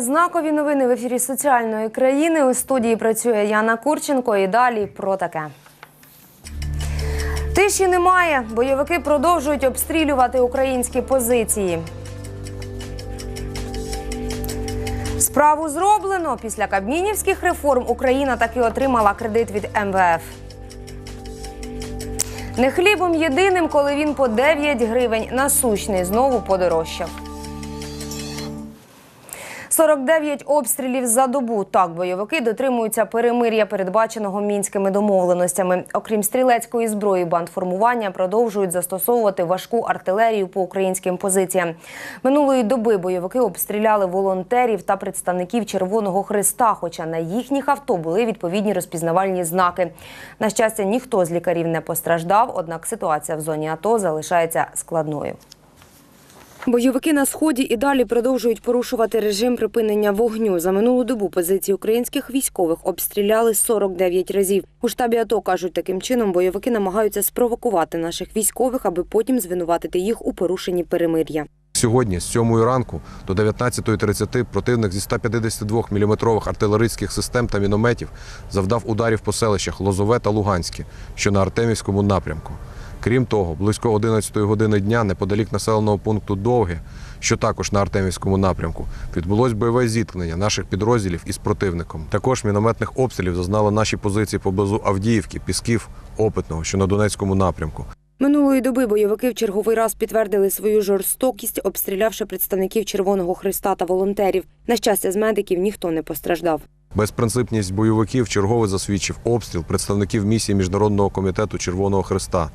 Знакові новини в ефірі соціальної країни. У студії працює Яна Курченко. І далі про таке. Тиші немає. Бойовики продовжують обстрілювати українські позиції. Справу зроблено. Після кабмінівських реформ Україна таки отримала кредит від МВФ. Не хлібом єдиним, коли він по 9 гривень насущний знову подорожчав. 49 обстрілів за добу. Так, бойовики дотримуються перемир'я, передбаченого мінськими домовленостями. Окрім стрілецької зброї, бандформування продовжують застосовувати важку артилерію по українським позиціям. Минулої доби бойовики обстріляли волонтерів та представників Червоного Христа. Хоча на їхніх авто були відповідні розпізнавальні знаки. На щастя, ніхто з лікарів не постраждав, однак ситуація в зоні АТО залишається складною. Бойовики на сході і далі продовжують порушувати режим припинення вогню. За минулу добу позиції українських військових обстріляли 49 разів. У штабі АТО кажуть, таким чином бойовики намагаються спровокувати наших військових, аби потім звинуватити їх у порушенні перемир'я. Сьогодні з 7 ранку до 19.30 противник зі 152 мм артилерійських систем та мінометів завдав ударів по селищах Лозове та Луганське, що на Артемівському напрямку. Крім того, близько 11 години дня неподалік населеного пункту Довге, що також на Артемівському напрямку, відбулось бойове зіткнення наших підрозділів із противником. Також мінометних обстрілів зазнали наші позиції поблизу Авдіївки, Пісків, Опитного, що на Донецькому напрямку. Минулої доби бойовики в черговий раз підтвердили свою жорстокість, обстрілявши представників Червоного Христа та волонтерів. На щастя, з медиків ніхто не постраждав. Безпринципність бойовиків чергово засвідчив обстріл представників місії Міжнародного комітету Червоного Христа.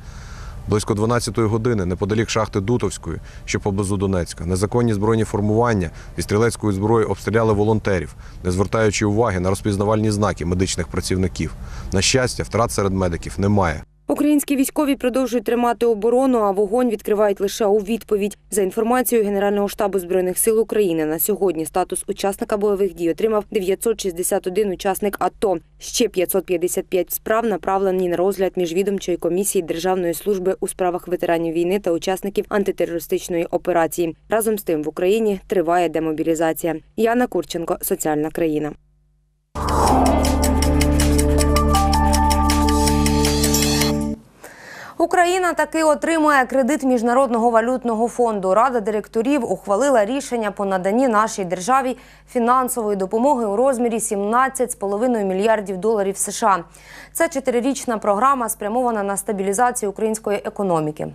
Близько 12-ї години, неподалік шахти Дутовської, що поблизу Донецька, незаконні збройні формування зі стрілецької зброї обстріляли волонтерів, не звертаючи уваги на розпізнавальні знаки медичних працівників. На щастя, втрат серед медиків немає. Українські військові продовжують тримати оборону, а вогонь відкривають лише у відповідь. За інформацією Генерального штабу збройних сил України на сьогодні статус учасника бойових дій отримав 961 учасник АТО. Ще 555 справ направлені на розгляд міжвідомчої комісії Державної служби у справах ветеранів війни та учасників антитерористичної операції. Разом з тим в Україні триває демобілізація. Яна Курченко, соціальна країна. Україна таки отримує кредит Міжнародного валютного фонду. Рада директорів ухвалила рішення по наданні нашій державі фінансової допомоги у розмірі 17,5 мільярдів доларів США. Це чотирирічна програма, спрямована на стабілізацію української економіки.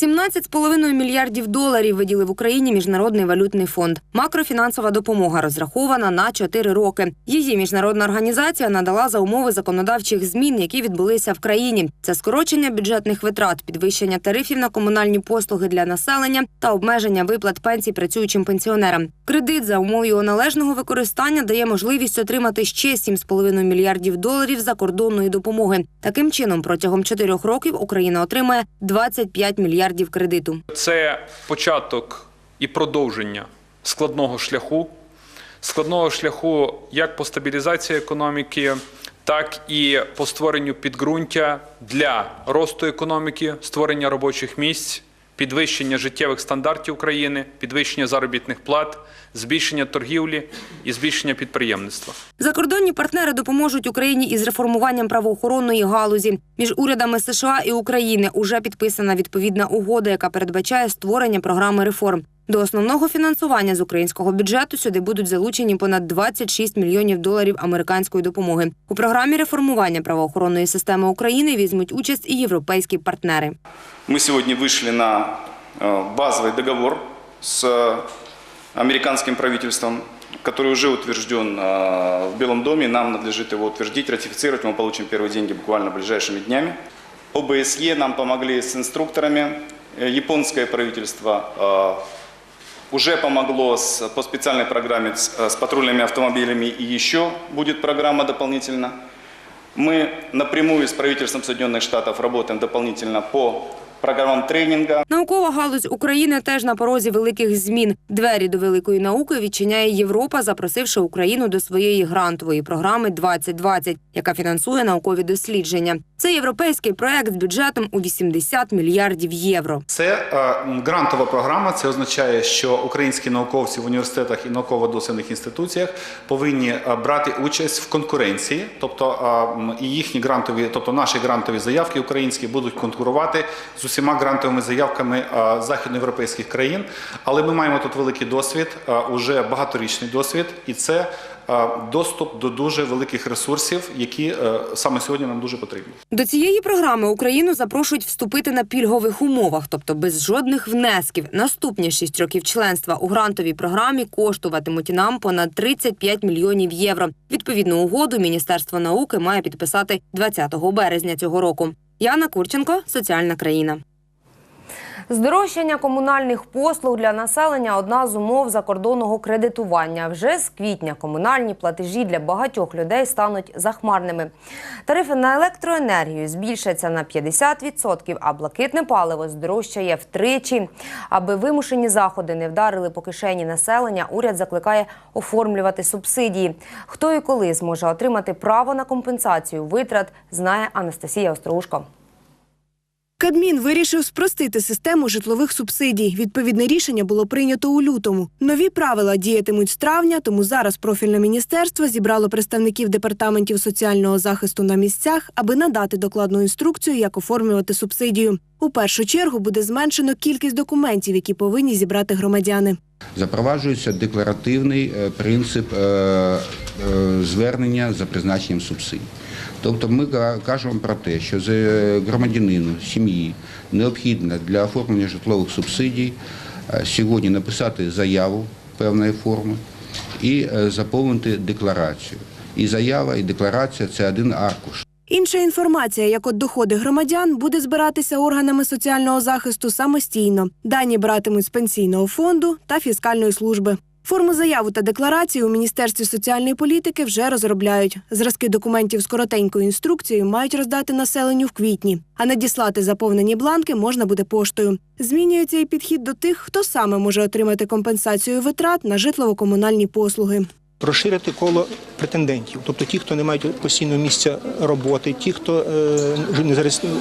17,5 мільярдів доларів виділив Україні Міжнародний валютний фонд. Макрофінансова допомога розрахована на 4 роки. Її міжнародна організація надала за умови законодавчих змін, які відбулися в країні. Це скорочення бюджетних витрат, підвищення тарифів на комунальні послуги для населення та обмеження виплат пенсій працюючим пенсіонерам. Кредит за умов його належного використання дає можливість отримати ще 7,5 мільярдів доларів закордонної допомоги. Таким чином, протягом 4 років Україна отримає 25 мільярдів кредиту. Це початок і продовження складного шляху, складного шляху як по стабілізації економіки, так і по створенню підґрунтя для росту економіки, створення робочих місць, підвищення життєвих стандартів України, підвищення заробітних плат, збільшення торгівлі і збільшення підприємництва. Закордонні партнери допоможуть Україні із реформуванням правоохоронної галузі. Між урядами США і України уже підписана відповідна угода, яка передбачає створення програми реформ. До основного фінансування з українського бюджету сюди будуть залучені понад 26 мільйонів доларів американської допомоги. У програмі реформування правоохоронної системи України візьмуть участь і європейські партнери. Мы сегодня вышли на э, базовый договор с э, американским правительством, который уже утвержден э, в Белом доме. Нам надлежит его утвердить, ратифицировать. Мы получим первые деньги буквально ближайшими днями. ОБСЕ нам помогли с инструкторами. Э, Японское правительство э, уже помогло с, по специальной программе с, э, с патрульными автомобилями и еще будет программа дополнительно. Мы напрямую с правительством Соединенных Штатов работаем дополнительно по программам тренинга. Наукова галузь України теж на порозі великих змін. Двері до великої науки відчиняє Європа, запросивши Україну до своєї грантової програми 2020, яка фінансує наукові дослідження. Це європейський проект з бюджетом у 80 мільярдів євро. Це е, грантова програма. Це означає, що українські науковці в університетах і науково-дослідних інституціях повинні е, брати участь в конкуренції, тобто е, і їхні грантові, тобто наші грантові заявки українські будуть конкурувати з усіма грантовими заявками західноєвропейських країн. Але ми маємо тут великий досвід, уже багаторічний досвід, і це доступ до дуже великих ресурсів, які е, саме сьогодні нам дуже потрібні. До цієї програми Україну запрошують вступити на пільгових умовах, тобто без жодних внесків. Наступні шість років членства у грантовій програмі коштуватимуть нам понад 35 мільйонів євро. Відповідну угоду Міністерство науки має підписати 20 березня цього року. Яна Курченко, соціальна країна. Здорожчання комунальних послуг для населення одна з умов закордонного кредитування. Вже з квітня комунальні платежі для багатьох людей стануть захмарними. Тарифи на електроенергію збільшаться на 50%, а блакитне паливо здорожчає втричі. Аби вимушені заходи не вдарили по кишені населення, уряд закликає оформлювати субсидії. Хто і коли зможе отримати право на компенсацію витрат, знає Анастасія Остроушко. Кабмін вирішив спростити систему житлових субсидій. Відповідне рішення було прийнято у лютому. Нові правила діятимуть з травня, тому зараз профільне міністерство зібрало представників департаментів соціального захисту на місцях, аби надати докладну інструкцію, як оформлювати субсидію. У першу чергу буде зменшено кількість документів, які повинні зібрати громадяни. Запроваджується декларативний е, принцип е, е, звернення за призначенням субсидій. Тобто ми кажемо про те, що громадянину, сім'ї необхідно для оформлення житлових субсидій сьогодні написати заяву певної форми і заповнити декларацію. І заява, і декларація це один аркуш. Інша інформація, як от доходи громадян, буде збиратися органами соціального захисту самостійно. Дані братимуть з пенсійного фонду та фіскальної служби. Форму заяву та декларації у Міністерстві соціальної політики вже розробляють. Зразки документів з коротенькою інструкцією мають роздати населенню в квітні, а надіслати заповнені бланки можна буде поштою. Змінюється і підхід до тих, хто саме може отримати компенсацію витрат на житлово-комунальні послуги. Розширити коло претендентів, тобто ті, хто не мають постійного місця роботи, ті, хто е,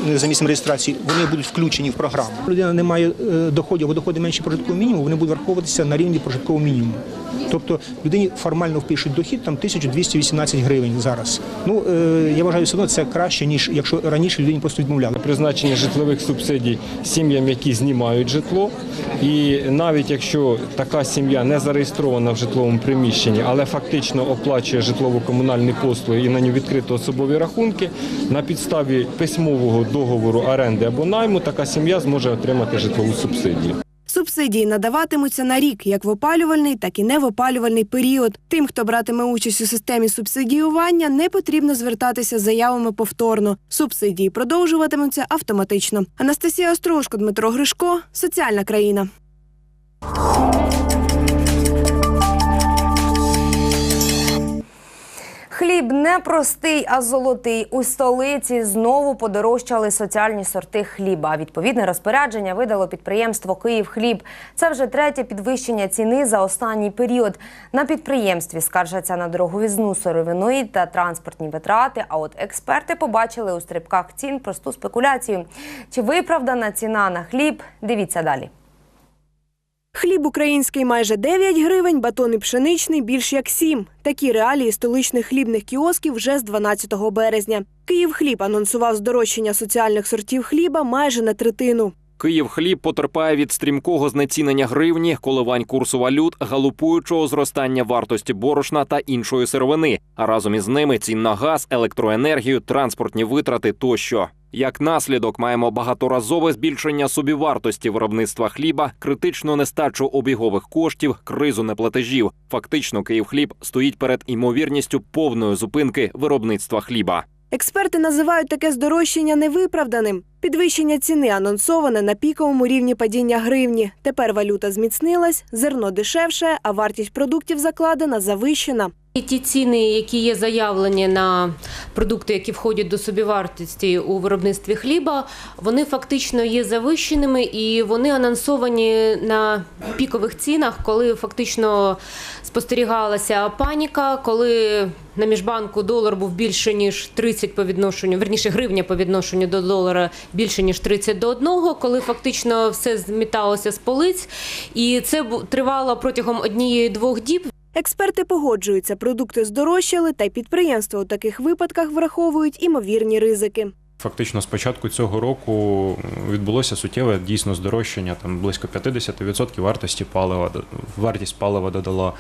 не за місцем реєстрації, вони будуть включені в програму. Людина не має е, доходів, або доходи менше прожиткового мінімуму, вони будуть враховуватися на рівні прожиткового мінімуму. Тобто людині формально впишуть дохід там 1218 гривень зараз. Ну е, я вважаю, все одно це краще ніж якщо раніше людині просто відмовляли. призначення житлових субсидій сім'ям, які знімають житло. І навіть якщо така сім'я не зареєстрована в житловому приміщенні, але фактично оплачує житлово-комунальні послуги і на нього відкрито особові рахунки, на підставі письмового договору оренди або найму така сім'я зможе отримати житлову субсидію. Субсидії надаватимуться на рік, як в опалювальний, так і не в опалювальний період. Тим, хто братиме участь у системі субсидіювання, не потрібно звертатися з заявами повторно. Субсидії продовжуватимуться автоматично. Анастасія Острожко, Дмитро Гришко, соціальна країна. Хліб не простий, а золотий. У столиці знову подорожчали соціальні сорти хліба. Відповідне розпорядження видало підприємство «Київхліб». Це вже третє підвищення ціни за останній період. На підприємстві скаржаться на дороговізну сировиної та транспортні витрати. А от експерти побачили у стрибках цін просту спекуляцію. Чи виправдана ціна на хліб? Дивіться далі. Хліб український майже 9 гривень, батони пшеничний більш як 7. Такі реалії столичних хлібних кіосків вже з 12 березня. Київхліб анонсував здорожчання соціальних сортів хліба майже на третину. Київхліб потерпає від стрімкого знецінення гривні, коливань курсу валют, галопуючого зростання вартості борошна та іншої сировини, а разом із ними цін на газ, електроенергію, транспортні витрати тощо. Як наслідок маємо багаторазове збільшення собівартості виробництва хліба, критичну нестачу обігових коштів, кризу неплатежів. Фактично, Київхліб стоїть перед імовірністю повної зупинки виробництва хліба. Експерти називають таке здорожчання невиправданим. Підвищення ціни анонсоване на піковому рівні падіння гривні. Тепер валюта зміцнилась, зерно дешевше, а вартість продуктів закладена завищена. І ті ціни, які є заявлені на продукти, які входять до собівартості у виробництві хліба, вони фактично є завищеними і вони анонсовані на пікових цінах, коли фактично спостерігалася паніка, коли на міжбанку долар був більше ніж 30 по відношенню, верніше гривня по відношенню до долара більше ніж 30 до 1, коли фактично все зміталося з полиць, і це тривало протягом однієї-двох діб. Експерти погоджуються, продукти здорожчали, та й підприємства у таких випадках враховують імовірні ризики. Фактично, з початку цього року відбулося суттєве дійсно здорожчання, там близько 50% вартості палива, вартість палива додала.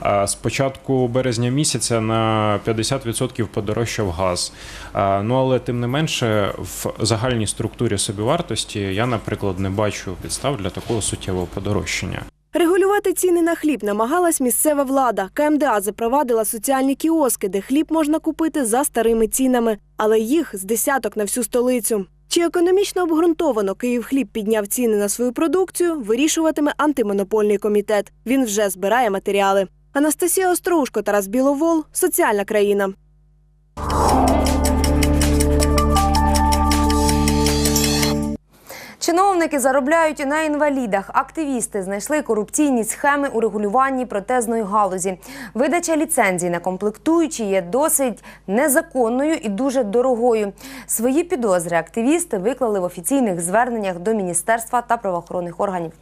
А з початку березня місяця на 50% подорожчав газ. Ну але тим не менше, в загальній структурі собівартості я, наприклад, не бачу підстав для такого суттєвого подорожчання. Регулювати ціни на хліб намагалась місцева влада. КМДА запровадила соціальні кіоски, де хліб можна купити за старими цінами, але їх з десяток на всю столицю. Чи економічно обґрунтовано Київхліб підняв ціни на свою продукцію, вирішуватиме антимонопольний комітет. Він вже збирає матеріали. Анастасія Остроушко, Тарас Біловол, соціальна країна. Чиновники заробляють на інвалідах. Активісти знайшли корупційні схеми у регулюванні протезної галузі. Видача ліцензій на комплектуючі є досить незаконною і дуже дорогою. Свої підозри активісти виклали в офіційних зверненнях до міністерства та правоохоронних органів.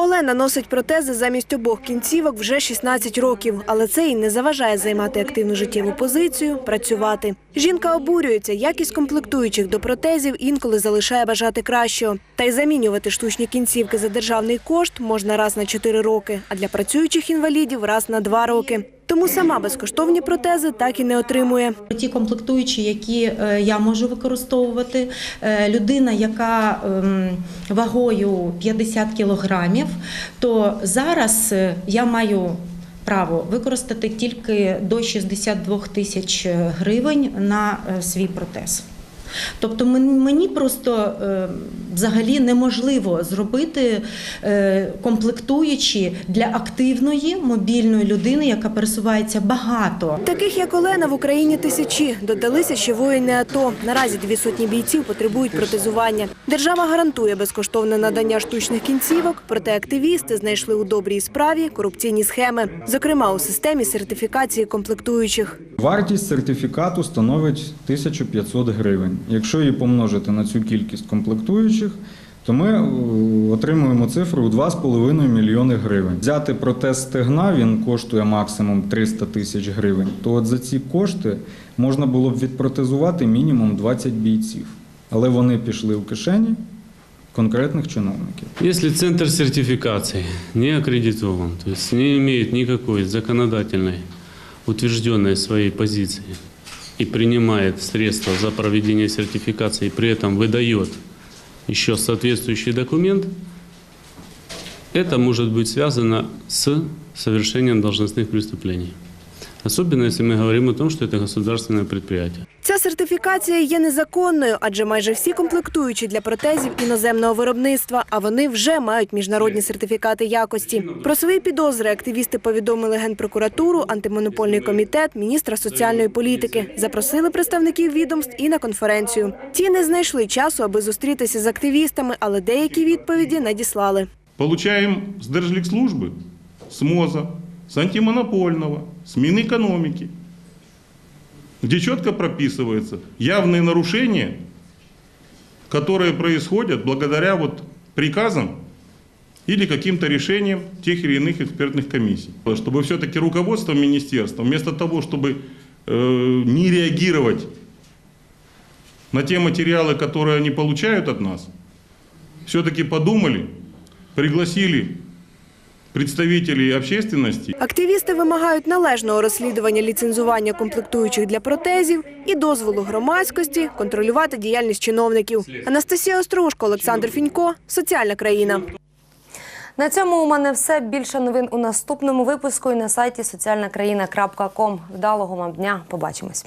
Олена носить протези замість обох кінцівок вже 16 років, але це їй не заважає займати активну життєву позицію, працювати. Жінка обурюється, якість комплектуючих до протезів інколи залишає бажати кращого. Та й замінювати штучні кінцівки за державний кошт можна раз на 4 роки, а для працюючих інвалідів раз на 2 роки. Тому сама безкоштовні протези так і не отримує. Ті комплектуючі, які е, я можу використовувати, е, людина, яка ем, вагою 50 кілограмів, то зараз е, я маю право використати тільки до 62 тисяч гривень на свій протез. Тобто мен- мені просто е, взагалі неможливо зробити е, комплектуючі для активної мобільної людини, яка пересувається багато. Таких як Олена в Україні тисячі. Додалися ще воїни АТО. Наразі дві сотні бійців потребують протезування. Держава гарантує безкоштовне надання штучних кінцівок, проте активісти знайшли у добрій справі корупційні схеми, зокрема у системі сертифікації комплектуючих. Вартість сертифікату становить 1500 гривень. Якщо її помножити на цю кількість комплектуючих, то ми е, отримуємо цифру у 2,5 мільйони гривень. Взяти протез стегна він коштує максимум 300 тисяч гривень. То от за ці кошти можна було б відпротезувати мінімум 20 бійців. Але вони пішли в кишені конкретних чиновників. Если центр сертификации не аккредитован, то есть не имеет никакой законодательной утвержденной своей позиции и принимает средства за проведение сертификации, при этом выдает еще соответствующий документ, это может быть связано с совершением должностных преступлений. Особенно если мы говорим о том, что это государственное предприятие. Ця сертифікація є незаконною, адже майже всі комплектуючі для протезів іноземного виробництва, а вони вже мають міжнародні сертифікати якості. Про свої підозри активісти повідомили Генпрокуратуру, антимонопольний комітет, міністра соціальної політики. Запросили представників відомств і на конференцію. Ті не знайшли часу, аби зустрітися з активістами, але деякі відповіді надіслали. Получаем с Держликслужбы, с МОЗа, с антимонопольного, с Минэкономики, где четко прописывается явные нарушения, которые происходят благодаря вот приказам или каким-то решениям тех или иных экспертных комиссий. Чтобы все-таки руководство министерства, вместо того, чтобы э, не реагировать на те материалы, которые они получают от нас, все-таки подумали, пригласили представителей общественности. Активісти вимагають належного розслідування ліцензування комплектуючих для протезів і дозволу громадськості контролювати діяльність чиновників. Анастасія Острушко, Олександр Фінько, соціальна країна. На цьому у мене все. Більше новин у наступному випуску і на сайті соціальнакраїна.ком. Вдалого вам дня. Побачимось.